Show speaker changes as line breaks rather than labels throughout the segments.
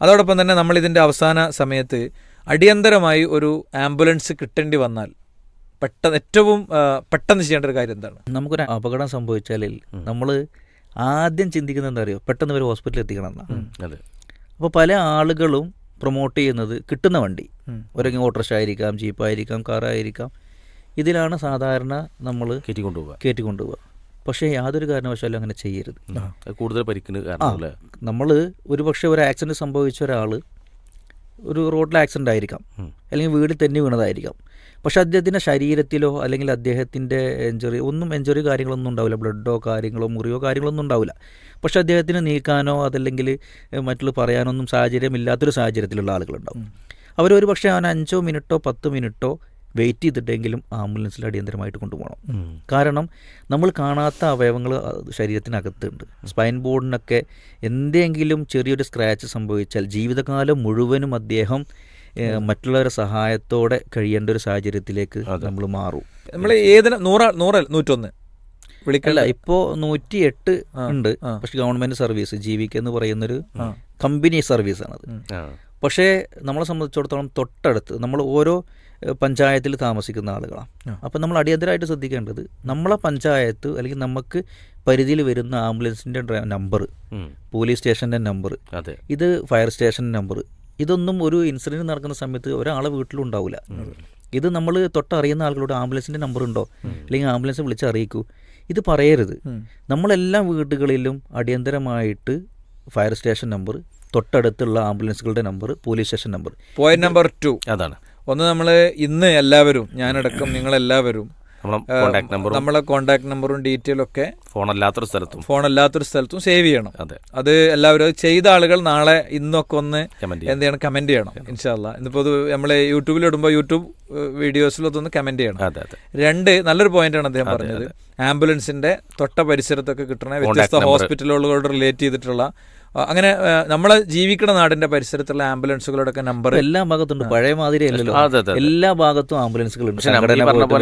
അതോടൊപ്പം തന്നെ നമ്മൾ ഇതിന്റെ അവസാന സമയത്ത് അടിയന്തരമായി ഒരു ആംബുലൻസ് കിട്ടേണ്ടി വന്നാൽ പെട്ടെന്ന് ഏറ്റവും പെട്ടെന്ന് ചെയ്യേണ്ട ഒരു കാര്യം എന്താണ്?
നമുക്കൊരു അപകടം സംഭവിച്ചാലിൽ നമ്മൾ ആദ്യം ചിന്തിക്കുന്നത് എന്താ അറിയോ? പെട്ടെന്ന് ഒരു ഹോസ്പിറ്റലിൽ എത്തിക്കണം എന്നാണ്
അതെ.
അപ്പോൾ പല ആളുകളും പ്രൊമോട്ട് ചെയ്യുന്നത് കിട്ടുന്ന വണ്ടി.
ഒരെങ്കിലും
ഒരെങ്കിൽ ഓട്ടോറിക്ഷ ആയിരിക്കാം ജീപ്പായിരിക്കാം കാറായിരിക്കാം. ഇതിലാണ് സാധാരണ നമ്മൾ
കയറ്റി കയറ്റിക്കൊണ്ടുപോകുക
കയറ്റി കൊണ്ടുപോവുക പക്ഷേ യാതൊരു കാരണവശാലും അങ്ങനെ ചെയ്യരുത്.
അത് കൂടുതൽ പരിക്കിന്
നമ്മൾ ഒരു പക്ഷേ ഒരു ആക്സിഡന്റ് സംഭവിച്ച ഒരാൾ ഒരു റോഡിൽ ആക്സിഡന്റ് ആയിരിക്കാം. അല്ലെങ്കിൽ വീട്ടിൽ തന്നെ വീണതായിരിക്കാം. പക്ഷേ അദ്ദേഹത്തിന്റെ ശരീരത്തിലോ അല്ലെങ്കിൽ അദ്ദേഹത്തിന്റെ എഞ്ചറി ഒന്നും എഞ്ചറി കാര്യങ്ങളൊന്നും ഉണ്ടാവില്ല. ബ്ലഡോ കാര്യങ്ങളോ മുറിയോ കാര്യങ്ങളൊന്നും ഉണ്ടാവില്ല. പക്ഷേ അദ്ദേഹത്തിന് നീക്കാനോ അതല്ലെങ്കിൽ മറ്റുള്ള പറയാനൊന്നും സാഹചര്യമില്ലാത്തൊരു സാഹചര്യത്തിലുള്ള ആളുകളുണ്ടാവും. അവരൊരു പക്ഷേ അവൻ അഞ്ചോ മിനിറ്റോ പത്ത് മിനിറ്റോ വെയിറ്റ് ചെയ്തിട്ടെങ്കിലും ആംബുലൻസിൽ അടിയന്തരമായിട്ട് കൊണ്ടുപോകണം. കാരണം നമ്മൾ കാണാത്ത അവയവങ്ങൾ ശരീരത്തിനകത്തുണ്ട്. സ്പൈൻ ബോർഡിനൊക്കെ എന്തെങ്കിലും ചെറിയൊരു സ്ക്രാച്ച് സംഭവിച്ചാൽ ജീവിതകാലം മുഴുവനും അദ്ദേഹം മറ്റുള്ളവരുടെ സഹായത്തോടെ കഴിയേണ്ട ഒരു സാഹചര്യത്തിലേക്ക് നമ്മൾ മാറും.
നമ്മൾ ഏതിന് നൂറ് നൂറ് നൂറ്റൊന്ന് വിളിക്കല്ല
ഇപ്പോൾ നൂറ്റി എട്ട് ഉണ്ട്. പക്ഷേ ഗവൺമെന്റ് സർവീസ് ജീവിക്ക എന്ന് പറയുന്നൊരു കമ്പനി സർവീസാണത്. പക്ഷേ നമ്മളെ സംബന്ധിച്ചിടത്തോളം തൊട്ടടുത്ത് നമ്മൾ ഓരോ പഞ്ചായത്തിൽ താമസിക്കുന്ന ആളുകളാണ്. അപ്പം നമ്മൾ അടിയന്തരമായിട്ട് ശ്രദ്ധിക്കേണ്ടത് നമ്മളെ പഞ്ചായത്ത് അല്ലെങ്കിൽ നമുക്ക് പരിധിയിൽ വരുന്ന ആംബുലൻസിന്റെ നമ്പർ പോലീസ് സ്റ്റേഷന്റെ നമ്പർ ഇത് ഫയർ സ്റ്റേഷന്റെ നമ്പർ ഇതൊന്നും ഒരു ഇൻസിഡന്റ് നടക്കുന്ന സമയത്ത് ഒരാളെ വീട്ടിലുണ്ടാവില്ല ഇത് നമ്മൾ തൊട്ടറിയുന്ന ആളുകളോട് ആംബുലൻസിന്റെ നമ്പർ ഉണ്ടോ? അല്ലെങ്കിൽ ആംബുലൻസ് വിളിച്ച് അറിയിക്കൂ. ഇത് പറയരുത്. നമ്മളെല്ലാ വീടുകളിലും അടിയന്തരമായിട്ട് ഫയർ സ്റ്റേഷൻ നമ്പർ തൊട്ടടുത്തുള്ള ആംബുലൻസുകളുടെ number police station number.
Point number two
അതാണ്.
ഒന്ന് നമ്മൾ ഇന്ന് എല്ലാവരും ഞാനടക്കം നിങ്ങളെല്ലാവരും
നമ്മളെ കോണ്ടാക്ട് നമ്പറും
ഡീറ്റെയിലും ഒക്കെ
ഫോൺ അല്ലാത്തൊരു സ്ഥലത്തും
ഫോൺ അല്ലാത്തൊരു സ്ഥലത്തും. സേവ് ചെയ്യണം.
അതെ.
അത് എല്ലാവരും അത് ചെയ്ത ആളുകൾ നാളെ ഇന്നൊക്കെ ഒന്ന് എന്ത് ചെയ്യണം. കമന്റ് ചെയ്യണം ഇൻഷാല്ല ഇന്നിപ്പോൾ അത് നമ്മൾ യൂട്യൂബിൽ ഇടുമ്പോൾ യൂട്യൂബ് വീഡിയോസിലൊന്ന് കമന്റ് ചെയ്യണം. രണ്ട് നല്ലൊരു പോയിന്റ് ആണ് അദ്ദേഹം പറഞ്ഞത്. ആംബുലൻസിന്റെ തൊട്ട പരിസരത്തൊക്കെ കിട്ടണ വ്യത്യസ്ത. ഹോസ്പിറ്റലുകളോട് റിലേറ്റ് ചെയ്തിട്ടുള്ള അങ്ങനെ നമ്മളെ ജീവിക്കുന്ന നാടിന്റെ പരിസരത്തുള്ള ആംബുലൻസുകളുടെ ഒക്കെ നമ്പർ
എല്ലാ ഭാഗത്തുണ്ട്. പഴയ മാതിരി അല്ലല്ലോ. എല്ലാ ഭാഗത്തും
ആംബുലൻസുകൾ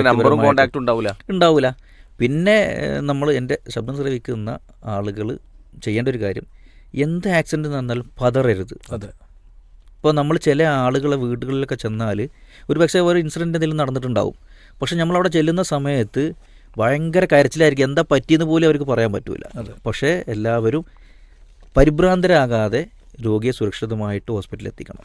നമ്പറും ഉണ്ടാവില്ല
ഉണ്ടാവില്ല പിന്നെ നമ്മൾ എന്റെ ശബ്ദം ശ്രവിക്കുന്ന ആളുകൾ ചെയ്യേണ്ട ഒരു കാര്യം. എന്ത് ആക്സിഡന്റ് നടന്നാലും പതറരുത്.
അതെ.
ഇപ്പോൾ നമ്മൾ ചില ആളുകളെ വീടുകളിലൊക്കെ ചെന്നാൽ ഒരു പക്ഷേ ഒരു ഇൻസിഡന്റ് എന്തെങ്കിലും നടന്നിട്ടുണ്ടാവും. പക്ഷെ നമ്മളവിടെ ചെല്ലുന്ന സമയത്ത് ഭയങ്കര കരച്ചിലായിരിക്കും. എന്താ പറ്റിയെന്ന് പോലും അവർക്ക് പറയാൻ പറ്റില്ല പക്ഷേ എല്ലാവരും പരിഭ്രാന്തരാകാതെ രോഗിയെ സുരക്ഷിതമായിട്ട് ഹോസ്പിറ്റലിൽ എത്തിക്കണം